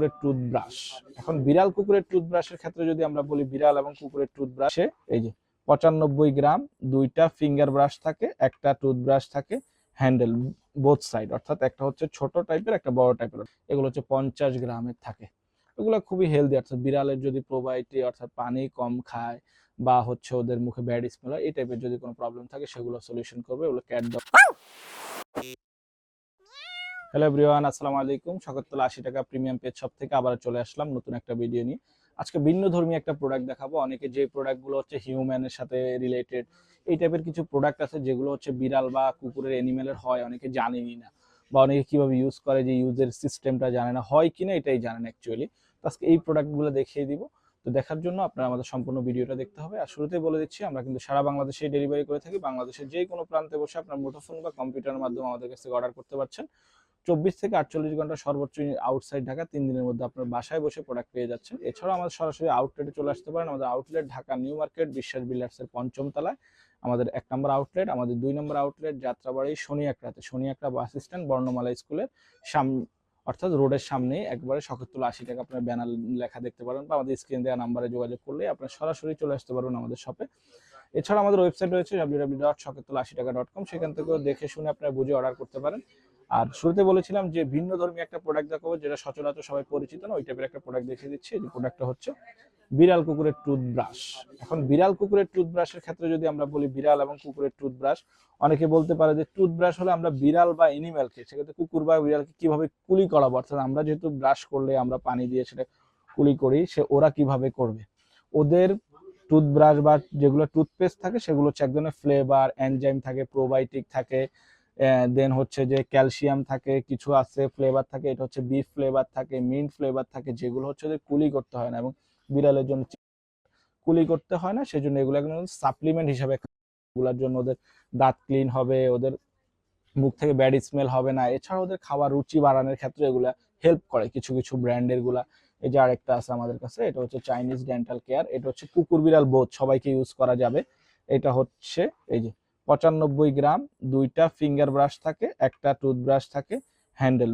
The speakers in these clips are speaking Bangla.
কুকুরের টুথব্রাশ এখন বিড়াল কুকুরের টুথব্রাশের ক্ষেত্রে যদি আমরা বলি বিড়াল এবং কুকুরের টুথব্রাশে এই যে পঁচানব্বই গ্রাম দুইটা ফিঙ্গার ব্রাশ থাকে, একটা টুথব্রাশ থাকে হ্যান্ডেল বোথ সাইড অর্থাৎ একটা হচ্ছে ছোট টাইপের একটা বড় টাইপের এগুলো হচ্ছে পঞ্চাশ গ্রামের থাকে। এগুলো খুবই হেলদি অর্থাৎ বিড়ালের যদি প্রোবাইটি অর্থাৎ পানি কম খায় বা হচ্ছে ওদের মুখে ব্যাড স্মেল হয়, এই টাইপের যদি কোনো প্রবলেম থাকে, সেগুলো সলিউশন করবে। ওগুলো ক্যাট হ্যালো এভরিওয়ান আসসালামু আলাইকুম শকরতলা আশি টাকা প্রিমিয়াম পেজ শপ থেকে আবার চলে আসলাম নতুন একটা ভিডিও নিয়ে। আজকে ভিন্ন ধর্মী একটা প্রোডাক্ট দেখাবো। অনেকে যে প্রোডাক্টগুলো হচ্ছে হিউম্যানের সাথে রিলেটেড এই টাইপের কিছু প্রোডাক্ট আছে যেগুলো হচ্ছে বিড়াল বা কুকুরের অ্যানিমেলের হয়, অনেকে জানেনই না বা অনেকে কীভাবে ইউজ করে, যে ইউজের সিস্টেমটা জানে না, হয় কিনা এটাই জানেন অ্যাকচুয়ালি তো আজকে এই প্রোডাক্টগুলো দেখিয়ে দিব। তো দেখার জন্য আপনারা আমাদের সম্পূর্ণ ভিডিওটা দেখতে হবে। আর শুরুতেই বলে দিচ্ছি, আমরা কিন্তু সারা বাংলাদেশে ডেলিভারি করে থাকি। বাংলাদেশের যে কোনো প্রান্তে বসে আপনার মুঠোফোন বা কম্পিউটারের মাধ্যমে আমাদের কাছ অর্ডার করতে পারছেন। চব্বিশ থেকে আটচল্লিশ ঘণ্টা সর্বোচ্চ আউটসাইড ঢাকা, তিন দিনের মধ্যে আপনার বাসায় বসে প্রোডাক্ট পেয়ে যাচ্ছেন। এছাড়াও আমাদের সরাসরি আউটলেটে চলে আসতে পারেন। আমাদের আউটলেট ঢাকা নিউ মার্কেট, বিশ্বাস বিল্ডার্সের পঞ্চম তলায়। আমাদের এক নম্বর আউটলেট আমাদের দুই নম্বর আউটলেট যাত্রাবাড়ি শনি একরাতে শনি একরা বাস স্ট্যান্ড বর্ণমালা স্কুলের সাম, অর্থাৎ রোডের সামনেই। একবারে শখেরতলা আশি টাকা আপনার ব্যানার লেখা দেখতে পারেন বা আমাদের স্ক্রিন দেওয়া নাম্বারে যোগাযোগ করলে আপনার সরাসরি চলে আসতে পারবেন আমাদের শপে এছাড়া আমাদের ওয়েবসাইট রয়েছে ডাব্লিউ ডাব্লিউ ডট শখেরতলা আশি টাকা ডট কম সেখান থেকেও দেখে শুনে আপনারা বুঝে অর্ডার করতে পারেন। আর শুরুতে বলেছিলাম যে ভিন্ন ধর্মী একটা প্রোডাক্ট দেখাবো যেটা সচরাচর সবাই পরিচিত না, ওই টাইপের একটা প্রোডাক্ট দেখিয়ে দিচ্ছি। এই প্রোডাক্টটা হচ্ছে বিড়াল কুকুরের টুথব্রাশ এখন বিড়াল কুকুরের টুথব্রাশের ক্ষেত্রে যদি আমরা বলি বিড়াল এবং কুকুরের টুথব্রাশ অনেকে বলতে পারে যে টুথব্রাশ হলে আমরা বিড়াল বা এনিম্যালকে সেক্ষেত্রে কুকুর বা বিড়ালকে কীভাবে কুলি করাবো? অর্থাৎ আমরা যেহেতু ব্রাশ করলে আমরা পানি দিয়ে সেটা কুলি করি, সে ওরা কীভাবে করবে? ওদের টুথব্রাশ বা যেগুলো টুথপেস্ট থাকে, সেগুলো হচ্ছে এক ধরনের ফ্লেভার এনজাইম থাকে প্রোবায়োটিক থাকে দেন হচ্ছে যে ক্যালসিয়াম থাকে, কিছু আছে ফ্লেভার থাকে, এটা হচ্ছে বিফ ফ্লেভার থাকে মিন্ট ফ্লেভার থাকে, যেগুলো হচ্ছে ওদের কুলি করতে হয় না এবং বিড়ালের জন্য কুলি করতে হয় না, সেজন্য এগুলো একদম সাপ্লিমেন্ট হিসাবে এগুলোর জন্য ওদের দাঁত ক্লিন হবে, ওদের মুখ থেকে ব্যাড স্মেল হবে না। এছাড়া ওদের খাওয়ার রুচি বাড়ানোর ক্ষেত্রে এগুলা হেল্প করে কিছু কিছু ব্র্যান্ডেরগুলা। এই যে আরেকটা আছে আমাদের কাছে, এটা হচ্ছে চাইনিজ ডেন্টাল কেয়ার এটা হচ্ছে কুকুর বিড়াল বোধ সবাইকে ইউজ করা যাবে। এটা হচ্ছে, এই যে পঁচানব্বই গ্রাম, দুইটা ফিঙ্গার ব্রাশ থাকে, একটা টুথব্রাশ থাকে হ্যান্ডেল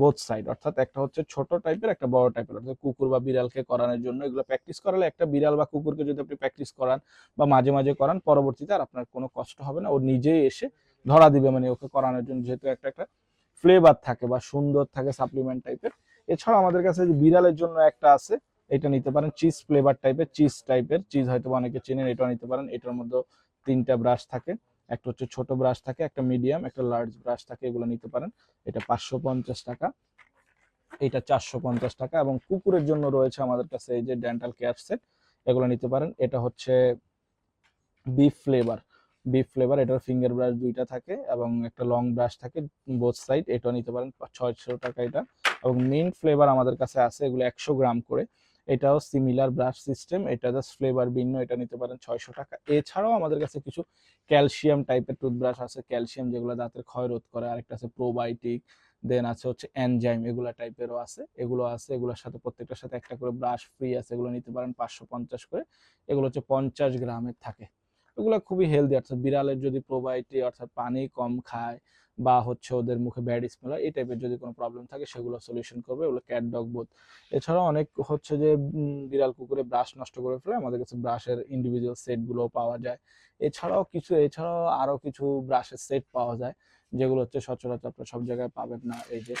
বোথ সাইড অর্থাৎ একটা হচ্ছে ছোট টাইপের একটা বড় টাইপের অর্থাৎ কুকুর বা বিড়ালকে করানোর জন্য এগুলো প্র্যাকটিস করালে একটা বিড়াল বা কুকুরকে যদি আপনি প্র্যাকটিস করান বা মাঝে মাঝে করান, পরবর্তীতে আর আপনার কোনো কষ্ট হবে না। ও নিজেই এসে ধরা দিবে মানে ওকে করানোর জন্য যেহেতু একটা একটা ফ্লেভার থাকে বা সুন্দর থাকে সাপ্লিমেন্ট টাইপের এছাড়া আমাদের কাছে বিড়ালের জন্য একটা আছে, এটা নিতে পারেন চিজ ফ্লেভার টাইপের চিজ টাইপের চিজ হয়তো অনেকে চেনেন এটা নিতে পারেন। এটার মধ্যে তিনটা ব্রাশ থাকে। একটা হচ্ছে ছোট ব্রাশ থাকে, একটা মিডিয়াম একটা লার্জ ব্রাশ থাকে, এগুলো নিতে পারেন। এটা পাঁচশো পঞ্চাশ টাকা। এটা চারশো পঞ্চাশ টাকা এবং কুকুরের জন্য রয়েছে আমাদের কাছে এই যে ডেন্টাল কেয়ার সেট এগুলো নিতে পারেন। এটা হচ্ছে বিফ ফ্লেভার বিফ ফ্লেভার এটার ফিঙ্গার ব্রাশ দুইটা থাকে এবং একটা লং ব্রাশ থাকে বোথ সাইড এটাও নিতে পারেন, ছয়শো টাকা এটা। এবং মিন্ট ফ্লেভার আমাদের কাছে আছে, এগুলো একশো গ্রাম করে। এটাও সিমিলার ব্রাশ সিস্টেম এটা জাস্ট ফ্লেভার ভিন্ন, এটা নিতে পারেন ছয়শো টাকা। এছাড়াও আমাদের কাছে কিছু ক্যালসিয়াম টাইপের টুথব্রাশ আছে ক্যালসিয়াম যেগুলো দাঁতের ক্ষয় রোধ করে, আরেকটা আছে প্রোবায়োটিক দেন আছে হচ্ছে এনজাইম এগুলো টাইপেরও আছে, এগুলো আছে, এগুলোর সাথে প্রত্যেকটার সাথে একটা করে ব্রাশ ফ্রি আছে, এগুলো নিতে পারেন পাঁচশো পঞ্চাশ করে, এগুলো হচ্ছে পঞ্চাশ গ্রামের থাকে। এগুলো খুবই হেলদি অর্থাৎ বিড়ালের যদি প্রোবায়োটি অর্থাৎ পানি কম খায় বা হচ্ছে ওদের মুখে ব্যাড স্মেল হয়, এই টাইপের যদি কোনো প্রবলেম থাকে, সেগুলো সলিউশন করবে ওগুলো ক্যাট ডগ বোধ এছাড়াও অনেক হচ্ছে যে বিড়াল কুকুরে ব্রাশ নষ্ট করে ফেলে, আমাদের কাছে ব্রাশের ইন্ডিভিজুয়াল সেটগুলো পাওয়া যায়। এছাড়াও কিছু, এছাড়াও আরও কিছু ব্রাশের সেট পাওয়া যায়, যেগুলো হচ্ছে সচরাচর আপনার সব জায়গায় পাবেন না। এই যে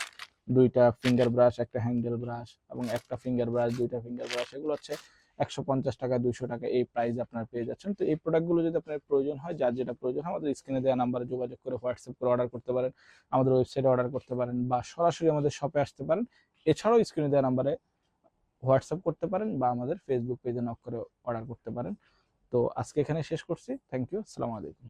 দুইটা ফিঙ্গার ব্রাশ একটা হ্যান্ডেল ব্রাশ এবং একটা ফিঙ্গার ব্রাশ দুইটা ফিঙ্গার ব্রাশ এগুলো হচ্ছে একশো পঞ্চাশ টাকা দুশো টাকা এই প্রাইস আপনার পেয়ে যাচ্ছেন। তো এই প্রোডাক্টগুলো যদি আপনার প্রয়োজন হয়, যার যেটা প্রয়োজন হয়, আমাদের স্ক্রিনে দেওয়া নাম্বারে যোগাযোগ করে হোয়াটসঅ্যাপ করে অর্ডার করতে পারেন, আমাদের ওয়েবসাইটে অর্ডার করতে পারেন বা সরাসরি আমাদের শপে আসতে পারেন। এছাড়াও স্ক্রিনে দেওয়া নাম্বারে হোয়াটসঅ্যাপ করতে পারেন বা আমাদের ফেসবুক পেজে নক করে অর্ডার করতে পারেন। তো আজকে এখানে শেষ করছি। থ্যাংক ইউ আসসালামু আলাইকুম